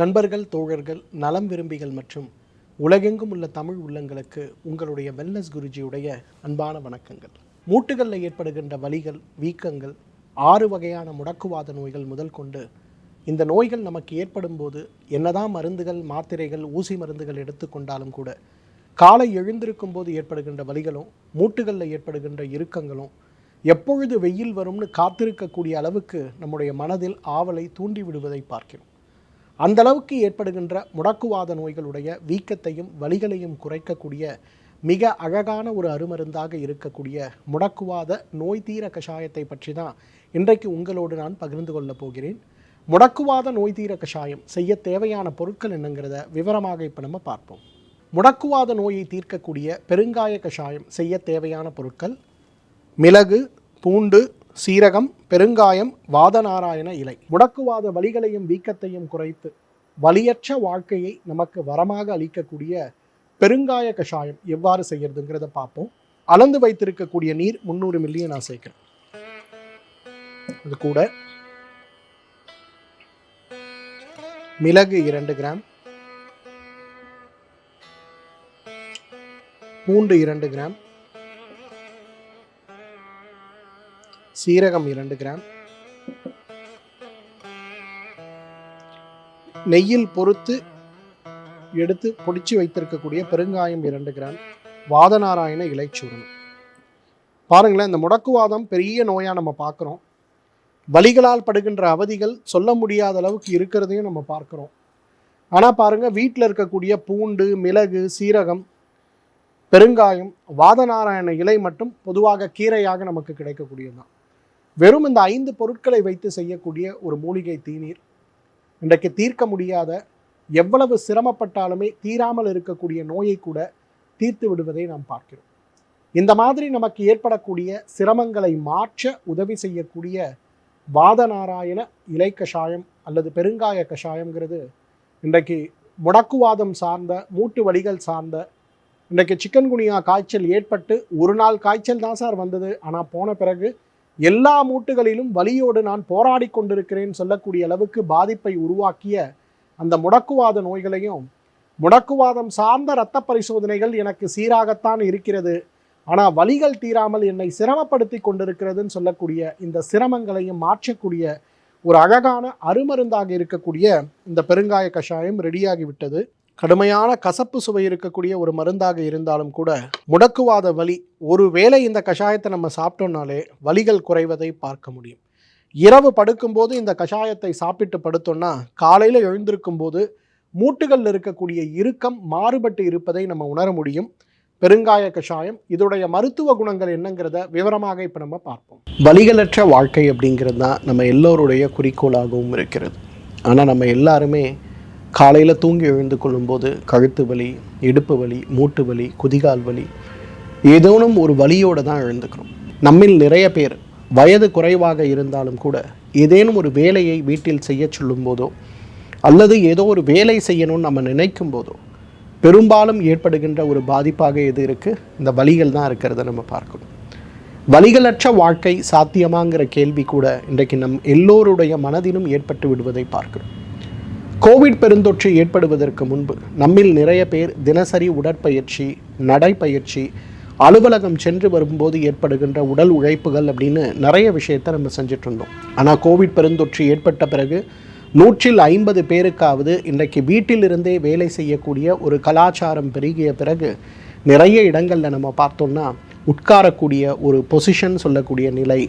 நண்பர்கள் தோழர்கள் நலம் விரும்பிகள் மற்றும் உலகெங்கும் உள்ள தமிழ் உள்ளங்களுக்கு உங்களுடைய வெல்னஸ் குருஜியுடைய அன்பான வணக்கங்கள். மூட்டுகளில் ஏற்படுகின்ற வலிகள் வீக்கங்கள் ஆறு வகையான முடக்குவாத நோய்கள் முதல் கொண்டு இந்த நோய்கள் நமக்கு ஏற்படும் போது என்னதான் மருந்துகள் மாத்திரைகள் ஊசி மருந்துகள் எடுத்துக்கொண்டாலும் கூட காலை எழுந்திருக்கும் போது ஏற்படுகின்ற வலிகளும் மூட்டுகளில் ஏற்படுகின்ற இறுக்கங்களும் எப்பொழுது வெயில் வரும்னு காத்திருக்கக்கூடிய அளவுக்கு நம்முடைய மனதில் ஆவலை தூண்டி விடுவதை பார்க்கிறோம். அந்த அளவுக்கு ஏற்படுகின்ற முடக்குவாத நோய்களுடைய வீக்கத்தையும் வலிகளையும் குறைக்கக்கூடிய மிக அழகான ஒரு அருமருந்தாக இருக்கக்கூடிய முடக்குவாத நோய் தீர கஷாயத்தை பற்றி தான் இன்றைக்கு உங்களோடு நான் பகிர்ந்து கொள்ளப் போகிறேன். முடக்குவாத நோய் தீர கஷாயம் செய்ய தேவையான பொருட்கள் என்னங்கிறத விவரமாக இப்போ நம்ம பார்ப்போம். முடக்குவாத நோயை தீர்க்கக்கூடிய பெருங்காய கஷாயம் செய்ய தேவையான பொருட்கள் மிளகு பூண்டு சீரகம் பெருங்காயம் வாதநாராயண இலை. முடக்குவாத வலிகளையும் வீக்கத்தையும் குறைத்து வலியற்ற வாழ்க்கையை நமக்கு வரமாக அளிக்கக்கூடிய பெருங்காய கஷாயம் எவ்வாறு செய்யறதுங்கிறத பார்ப்போம். அளந்து வைத்திருக்கக்கூடிய நீர் முந்நூறு மில்லியை நான் சேர்க்கிறேன். அது கூட மிளகு இரண்டு கிராம். பூண்டு இரண்டு கிராம். சீரகம் இரண்டு கிராம். நெய்யில் பொறுத்து எடுத்து பொடிச்சு வைத்திருக்கக்கூடிய பெருங்காயம் இரண்டு கிராம். வாதநாராயண இலைச்சூரணம். பாருங்களேன் இந்த முடக்குவாதம் பெரிய நோயாக நம்ம பார்க்குறோம். வலிகளால் படுகின்ற அவதிகள் சொல்ல முடியாத அளவுக்கு இருக்கிறதையும் நம்ம பார்க்குறோம். ஆனால் பாருங்கள் வீட்டில் இருக்கக்கூடிய பூண்டு மிளகு சீரகம் பெருங்காயம் வாதநாராயண இலை மட்டும் பொதுவாக கீரையாக நமக்கு கிடைக்கக்கூடியது தான் வெறும் இந்த ஐந்து பொருட்களை வைத்து செய்யக்கூடிய ஒரு மூலிகை தீநீர் இன்றைக்கு தீர்க்க முடியாத எவ்வளவு சிரமப்பட்டாலுமே தீராமல் இருக்கக்கூடிய நோயை கூட தீர்த்து விடுவதை நாம் பார்க்கிறோம். இந்த மாதிரி நமக்கு ஏற்படக்கூடிய சிரமங்களை மாற்ற உதவி செய்யக்கூடிய வாதநாராயண இலை கஷாயம் அல்லது பெருங்காய கஷாயங்கிறது இன்றைக்கு முடக்குவாதம் சார்ந்த மூட்டு வலிகள் சார்ந்த இன்றைக்கு சிக்கன்குனியா காய்ச்சல் ஏற்பட்டு ஒரு நாள் காய்ச்சல் தான் சார் வந்தது. ஆனால் போன பிறகு எல்லா மூட்டுகளிலும் வலியோடு நான் போராடி கொண்டிருக்கிறேன் சொல்லக்கூடிய அளவுக்கு பாதிப்பை உருவாக்கிய அந்த முடக்குவாத நோய்களையும் முடக்குவாதம் சார்ந்த இரத்த பரிசோதனைகள் எனக்கு சீராகத்தான் இருக்கிறது. ஆனால் வலிகள் தீராமல் என்னை சிரமப்படுத்தி கொண்டிருக்கிறதுன்னு சொல்லக்கூடிய இந்த சிரமங்களையும் மாற்றக்கூடிய ஒரு அழகான அருமருந்தாக இருக்கக்கூடிய இந்த பெருங்காய கஷாயம் ரெடியாகிவிட்டது கடுமையான கசப்பு சுவை இருக்கக்கூடிய ஒரு மருந்தாக இருந்தாலும் கூட முடக்குவாத வலி. ஒருவேளை இந்த கஷாயத்தை நம்ம சாப்பிட்டோம்னாலே வலிகள் குறைவதை பார்க்க முடியும். இரவு படுக்கும்போது இந்த கஷாயத்தை சாப்பிட்டு படுத்தோம்னா காலையில் எழுந்திருக்கும் போது மூட்டுகளில் இருக்கக்கூடிய இறுக்கம் மாறுபட்டு இருப்பதை நம்ம உணர முடியும். பெருங்காய கஷாயம் இதோடைய மருத்துவ குணங்கள் என்னங்கிறத விவரமாக இப்போ நம்ம பார்ப்போம். வலிகளற்ற வாழ்க்கை அப்படிங்கிறது தான் நம்ம எல்லோருடைய குறிக்கோளாகவும் இருக்கிறது. ஆனால் நம்ம எல்லாருமே காலையில் தூங்கி எழுந்து கொள்ளும்போது கழுத்து வலி இடுப்பு வலி மூட்டு வலி குதிகால் வலி ஏதோனும் ஒரு வலியோடு தான் எழுந்துக்கிறோம். நம்மில் நிறைய பேர் வயது குறைவாக இருந்தாலும் கூட ஏதேனும் ஒரு வேலையை வீட்டில் செய்ய சொல்லும் போதோ அல்லது ஏதோ ஒரு வேலை செய்யணும்னு நம்ம நினைக்கும் போதோ பெரும்பாலும் ஏற்படுகின்ற ஒரு பாதிப்பாக எது இருக்குது இந்த வலிகள் தான் இருக்கிறத நம்ம பார்க்கணும். வலிகளற்ற வாழ்க்கை சாத்தியமாங்கிற கேள்வி கூட இன்றைக்கு நம் எல்லோருடைய மனதிலும் ஏற்பட்டு விடுவதை பார்க்கிறோம். கோவிட் பெருந்தொற்று ஏற்படுவதற்கு முன்பு நம்மில் நிறைய பேர் தினசரி உடற்பயிற்சி நடைப்பயிற்சி அலுவலகம் சென்று வரும்போது ஏற்படுகின்ற உடல் உழைப்புகள் அப்படின்னு நிறைய விஷயத்தை நம்ம செஞ்சுட்டு இருந்தோம். ஆனால் கோவிட் பெருந்தொற்று ஏற்பட்ட பிறகு நூற்றில் ஐம்பது பேருக்காவது இன்றைக்கு வீட்டிலிருந்தே வேலை செய்யக்கூடிய ஒரு கலாச்சாரம் பெருகிய பிறகு நிறைய இடங்களில் நம்ம பார்த்தோம்னா உட்காரக்கூடிய ஒரு பொசிஷன் சொல்லக்கூடிய நிலை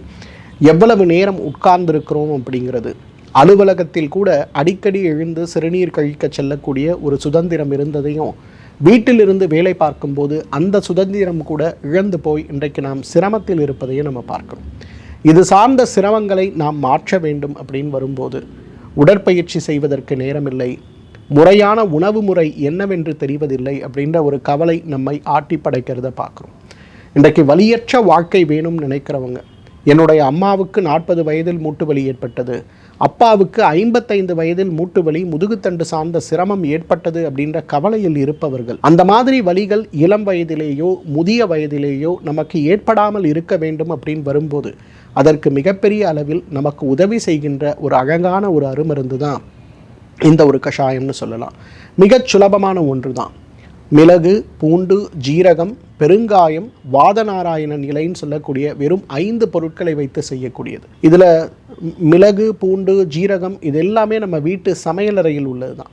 எவ்வளவு நேரம் உட்கார்ந்திருக்கிறோம் அப்படிங்கிறது. அலுவலகத்தில் கூட அடிக்கடி எழுந்து சிறுநீர் கழிக்க செல்லக்கூடிய ஒரு சுதந்திரம் இருந்ததையும் வீட்டிலிருந்து வேலை பார்க்கும்போது அந்த சுதந்திரம் கூட இழந்து போய் இன்றைக்கு நாம் சிரமத்தில் இருப்பதையும் நம்ம பார்க்கிறோம். இது சார்ந்த சிரமங்களை நாம் மாற்ற வேண்டும் அப்படின்னு வரும்போது உடற்பயிற்சி செய்வதற்கு நேரமில்லை முறையான உணவு முறை என்னவென்று தெரிவதில்லை அப்படின்ற ஒரு கவலை நம்மை ஆட்டி படைக்கிறத பார்க்குறோம். இன்றைக்கு வலியற்ற வாழ்க்கை வேணும்னு நினைக்கிறவங்க என்னுடைய அம்மாவுக்கு நாற்பது வயதில் மூட்டு வலி ஏற்பட்டது அப்பாவுக்கு ஐம்பத்தைந்து வயதில் மூட்டு வலி முதுகுத்தண்டு சார்ந்த சிரமம் ஏற்பட்டது அப்படின்ற கவலையில் இருப்பவர்கள். அந்த மாதிரி வலிகள் இளம் வயதிலேயோ முதிய வயதிலேயோ நமக்கு ஏற்படாமல் இருக்க வேண்டும் அப்படின்னு வரும்போது அதற்கு மிகப்பெரிய அளவில் நமக்கு உதவி செய்கின்ற ஒரு அழகான ஒரு அருமருந்து தான் இந்த ஒரு கஷாயம்னு சொல்லலாம். மிகச் சுலபமான ஒன்று தான் மிளகு பூண்டு ஜீரகம் பெருங்காயம் வாதநாராயணன் இலைன்னு சொல்லக்கூடிய வெறும் ஐந்து பொருட்களை வைத்து செய்யக்கூடியது. இதில் மிளகு பூண்டு ஜீரகம் இது எல்லாமே நம்ம வீட்டு சமையலறையில் உள்ளது தான்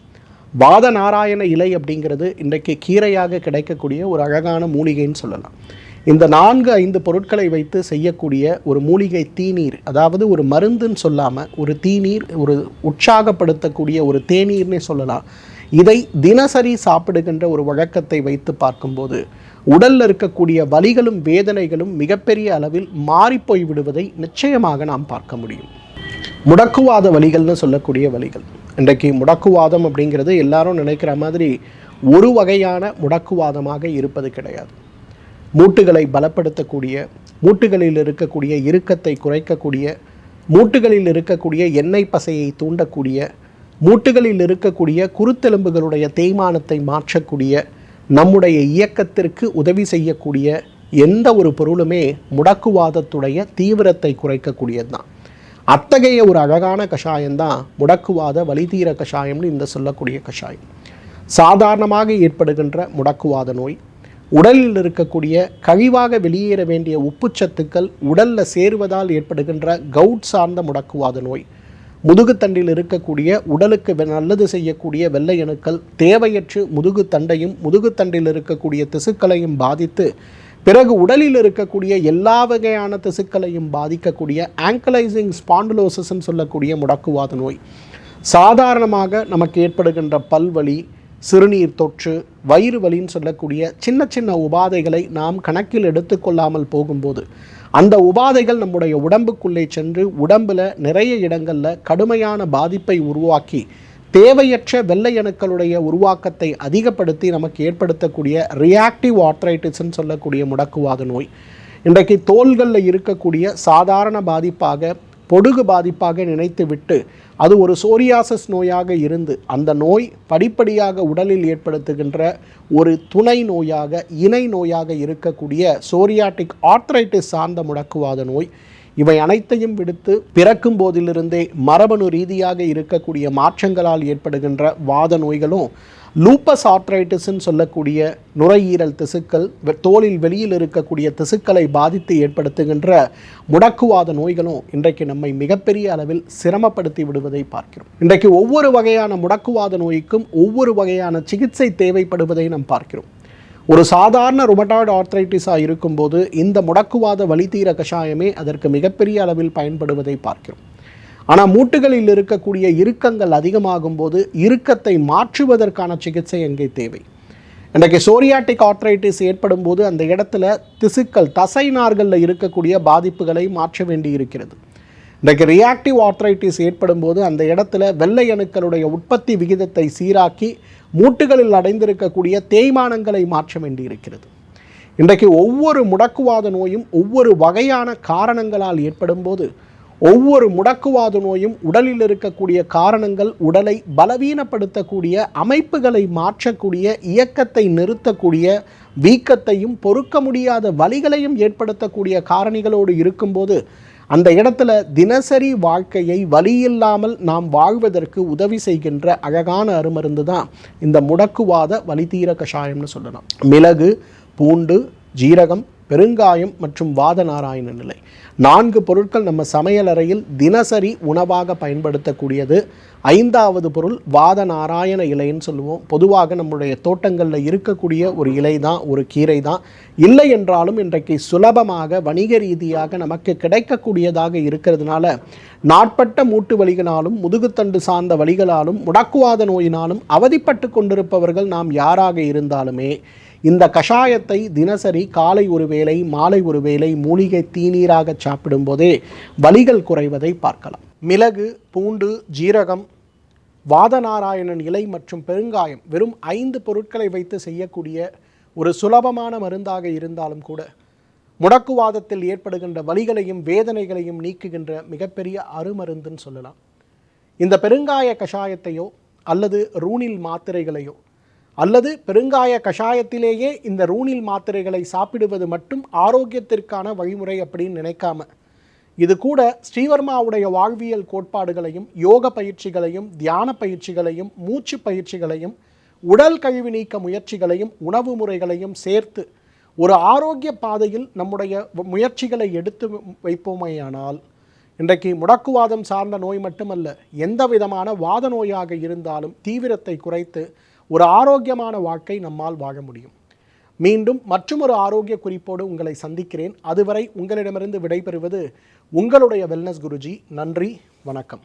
வாதநாராயண இலை அப்படிங்கிறது இன்றைக்கு கீரையாக கிடைக்கக்கூடிய ஒரு அழகான மூலிகைன்னு சொல்லலாம். இந்த நான்கு ஐந்து பொருட்களை வைத்து செய்யக்கூடிய ஒரு மூலிகை தீநீர் அதாவது ஒரு மருந்துன்னு சொல்லாமல் ஒரு தீநீர் ஒரு உற்சாகப்படுத்தக்கூடிய ஒரு தேநீர்னே சொல்லலாம். இதை தினசரி சாப்பிடுகின்ற ஒரு வழக்கத்தை வைத்து பார்க்கும்போது உடலில் இருக்கக்கூடிய வலிகளும் வேதனைகளும் மிகப்பெரிய அளவில் மாறிப்போய் விடுவதை நிச்சயமாக நாம் பார்க்க முடியும். முடக்குவாத வலிகள்னு சொல்லக்கூடிய வலிகள். இன்றைக்கு முடக்குவாதம் அப்படிங்கிறது எல்லாரும் நினைக்கிற மாதிரி ஒரு வகையான முடக்குவாதமாக இருப்பது கிடையாது. மூட்டுகளை பலப்படுத்தக்கூடிய மூட்டுகளில் இருக்கக்கூடிய இறுக்கத்தை குறைக்கக்கூடிய மூட்டுகளில் இருக்கக்கூடிய எண்ணெய் பசையை தூண்டக்கூடிய மூட்டுகளில் இருக்கக்கூடிய குருத்தெலும்புகளுடைய தேய்மானத்தை மாற்றக்கூடிய நம்முடைய இயக்கத்திற்கு உதவி செய்யக்கூடிய எந்த ஒரு பொருளுமே முடக்குவாதத்துடைய தீவிரத்தை குறைக்கக்கூடியது தான் அத்தகைய ஒரு அழகான கஷாயம்தான் முடக்குவாத வலிதீர கஷாயம்னு இந்த சொல்லக்கூடிய கஷாயம். சாதாரணமாக ஏற்படுகின்ற முடக்குவாத நோய். உடலில் இருக்கக்கூடிய கழிவாக வெளியேற வேண்டிய உப்புச்சத்துக்கள் உடலில் சேருவதால் ஏற்படுகின்ற கவுட் சார்ந்த முடக்குவாத நோய். முதுகுத்தண்டில் இருக்கக்கூடிய உடலுக்கு வெ- நல்லது செய்யக்கூடிய வெள்ளை அணுக்கள் தேவையற்று முதுகுத்தண்டையும் முதுகுத்தண்டில் இருக்கக்கூடிய திசுக்களையும் பாதித்து பிறகு உடலில் இருக்கக்கூடிய எல்லா வகையான திசுக்களையும் பாதிக்கக்கூடிய ஆங்கலைசிங் ஸ்பாண்டுலோசஸ்ன்னு சொல்லக்கூடிய முடக்குவாத நோய். சாதாரணமாக நமக்கு ஏற்படுகின்ற பல்வலி சிறுநீர் தொற்று வயிறு வலின்னு சொல்லக்கூடிய சின்ன சின்ன உபாதைகளை நாம் கணக்கில் எடுத்துக்கொள்ளாமல் போகும்போது அந்த உபாதைகள் நம்முடைய உடம்புக்குள்ளே சென்று உடம்பில் நிறைய இடங்களில் கடுமையான பாதிப்பை உருவாக்கி தேவையற்ற வெள்ளை அணுக்களுடைய உருவாக்கத்தை அதிகப்படுத்தி நமக்கு ஏற்படுத்தக்கூடிய ரியாக்டிவ் ஆர்த்ரைட்டிஸ்ன்னு சொல்லக்கூடிய முடக்குவாத நோய். இன்றைக்கு தோள்களில் இருக்கக்கூடிய சாதாரண பாதிப்பாக பொடுகு பாதிப்பாக நினைத்துவிட்டு அது ஒரு சோரியாசஸ் நோயாக இருந்து அந்த நோய் படிப்படியாக உடலில் ஏற்படுத்துகின்ற ஒரு துணை நோயாக இணை நோயாக இருக்கக்கூடிய சோரியாட்டிக் ஆர்த்ரைட்டிஸ் சார்ந்த முடக்குவாத நோய். இவை அனைத்தையும் விடுத்து பிறக்கும் போதிலிருந்தே மரபணு ரீதியாக இருக்கக்கூடிய மாற்றங்களால் ஏற்படுகின்ற வாத நோய்களும் லூப்பஸ் ஆர்த்ரைட்டிஸ்ன்னு சொல்லக்கூடிய நுரையீரல் திசுக்கள் வெ- தோலில் வெளியில் இருக்கக்கூடிய திசுக்களை பாதித்து ஏற்படுத்துகின்ற முடக்குவாத நோய்களும் இன்றைக்கு நம்மை மிகப்பெரிய அளவில் சிரமப்படுத்தி விடுவதை பார்க்கிறோம். இன்றைக்கு ஒவ்வொரு வகையான முடக்குவாத நோய்க்கும் ஒவ்வொரு வகையான சிகிச்சை தேவைப்படுவதை நாம் பார்க்கிறோம். ஒரு சாதாரண ருமட்டாய்டு ஆர்த்ரைட்டிஸாக இருக்கும்போது இந்த முடக்குவாத வழித்தீர கஷாயமே அதற்கு மிகப்பெரிய அளவில் பயன்படுவதை பார்க்கிறோம். ஆனால் மூட்டுகளில் இருக்கக்கூடிய இறுக்கங்கள் அதிகமாகும் போது இறுக்கத்தை மாற்றுவதற்கான சிகிச்சை எங்கே தேவை. இன்றைக்கு சோரியாட்டிக் ஆர்த்ரைட்டிஸ் ஏற்படும் போது அந்த இடத்துல திசுக்கள் தசை நார்களில் இருக்கக்கூடிய பாதிப்புகளை மாற்ற வேண்டி இருக்கிறது. இன்றைக்கு ரியாக்டிவ் ஆர்த்ரைட்டிஸ் ஏற்படும் போது அந்த இடத்துல வெள்ளை அணுக்களுடைய உற்பத்தி விகிதத்தை சீராக்கி மூட்டுகளில் அடைந்திருக்கக்கூடிய தேய்மானங்களை மாற்ற வேண்டி இருக்கிறது. இன்றைக்கு ஒவ்வொரு முடக்குவாத நோயும் ஒவ்வொரு வகையான காரணங்களால் ஏற்படும் போது ஒவ்வொரு முடக்குவாத நோயும் உடலில் இருக்கக்கூடிய காரணங்கள் உடலை பலவீனப்படுத்தக்கூடிய அமைப்புகளை மாற்றக்கூடிய இயக்கத்தை நிறுத்தக்கூடிய வீக்கத்தையும் பொறுக்க முடியாத வலிகளையும் ஏற்படுத்தக்கூடிய காரணிகளோடு இருக்கும்போது அந்த இடத்துல தினசரி வாழ்க்கையை வழியில்லாமல் நாம் வாழ்வதற்கு உதவி செய்கின்ற அழகான அருமருந்து தான் இந்த முடக்குவாத வலிதீர கஷாயம்னு சொல்லலாம். மிளகு பூண்டு ஜீரகம் பெருங்காயம் மற்றும் வாதநாராயண நிலை. நான்கு பொருட்கள் நம்ம சமையலறையில் தினசரி உணவாக பயன்படுத்தக்கூடியது. ஐந்தாவது பொருள் வாத நாராயண இலைன்னு சொல்லுவோம். பொதுவாக நம்முடைய தோட்டங்களில் இருக்கக்கூடிய ஒரு இலை தான் ஒரு கீரை தான். இல்லை என்றாலும் இன்றைக்கு சுலபமாக வணிக ரீதியாக நமக்கு கிடைக்கக்கூடியதாக இருக்கிறதுனால நாட்பட்ட மூட்டு வலிகளாலும் முதுகுத்தண்டு சார்ந்த வலிகளாலும் முடக்குவாத நோயினாலும் அவதிப்பட்டு கொண்டிருப்பவர்கள் நாம் யாராக இருந்தாலுமே இந்த கஷாயத்தை தினசரி காலை ஒரு வேளை மாலை ஒரு வேளை மூலிகை தீநீராக சாப்பிடும்போதே வலிகள் குறைவதை பார்க்கலாம். மிளகு பூண்டு ஜீரகம் வாதநாராயணன் இலை மற்றும் பெருங்காயம் வெறும் ஐந்து பொருட்களை வைத்து செய்யக்கூடிய ஒரு சுலபமான மருந்தாக இருந்தாலும் கூட முடக்குவாதத்தில் ஏற்படுகின்ற வலிகளையும் வேதனைகளையும் நீக்குகின்ற மிகப்பெரிய அருமருந்துன்னு சொல்லலாம். இந்த பெருங்காய கஷாயத்தையோ அல்லது ரூனில் மாத்திரைகளையோ அல்லது பெருங்காய கஷாயத்திலேயே இந்த ரூனில் மாத்திரைகளை சாப்பிடுவது மட்டும் ஆரோக்கியத்திற்கான வழிமுறை அப்படின்னு நினைக்காம. இது கூட ஸ்ரீவர்மாவுடைய வாழ்வியல் கோட்பாடுகளையும் யோக பயிற்சிகளையும் தியான பயிற்சிகளையும் மூச்சு பயிற்சிகளையும் உடல் கழிவு நீக்க முயற்சிகளையும் உணவு முறைகளையும் சேர்த்து ஒரு ஆரோக்கிய பாதையில் நம்முடைய முயற்சிகளை எடுத்து வைப்போமேயானால் இன்றைக்கு முடக்குவாதம் சார்ந்த நோய் மட்டுமல்ல எந்த விதமான வாத நோயாக இருந்தாலும் தீவிரத்தை குறைத்து ஒரு ஆரோக்கியமான வாழ்க்கை நம்மால் வாழ முடியும். மீண்டும் மற்றொரு ஆரோக்கிய குறிப்போடு உங்களை சந்திக்கிறேன். அதுவரை உங்களிடமிருந்து விடைபெறுவது உங்களுடைய வெல்னஸ் குருஜி. நன்றி வணக்கம்.